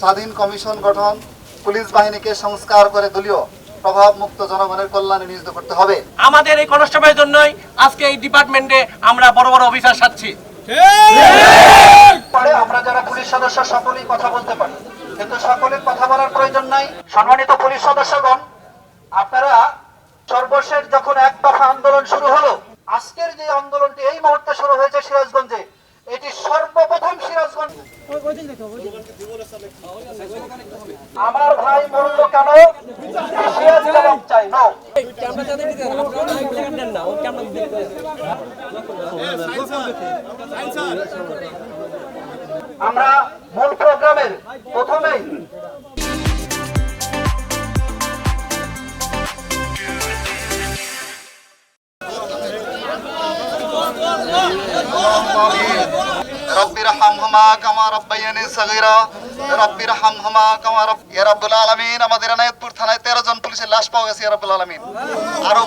স্বাধীন কমিশন গঠন পুলিশ বাহিনীকে সংস্কার করে দলীয় প্রভাব মুক্ত জনগণের কল্যাণে নিয়োজিত করতে হবে। আমাদের এই কনস্টেবলের জন্যই আজকে এই ডিপার্টমেন্টে আমরা বড় বড় অফিসার সাচ্ছি আমরা যারা পুলিশ সদস্য সকলেই কথা বলতে পারি। কিন্তু সকলের কথা বলার প্রয়োজন নাই। সম্মানিত পুলিশ সদস্যগণ আপনারা সর্বশেষ যখন এক দফা আন্দোলন শুরু হলো আজকের যে আন্দোলনটি এই মুহূর্তে শুরু হয়েছে সিরাজগঞ্জে এটি সর্বপ্রথম সিরাজগঞ্জ আমার ভাই মরল কেন বিশেষ জবাব চাই না আমরা মূল প্রোগ্রামের প্রথমেই رب ارحمهما كما ربياني صغيرا রব্বুল আলামিন আমাদের এনায়েতপুর থানায় তেরো জন পুলিশের লাশ পাওয়া গেছে রব্বুল আরও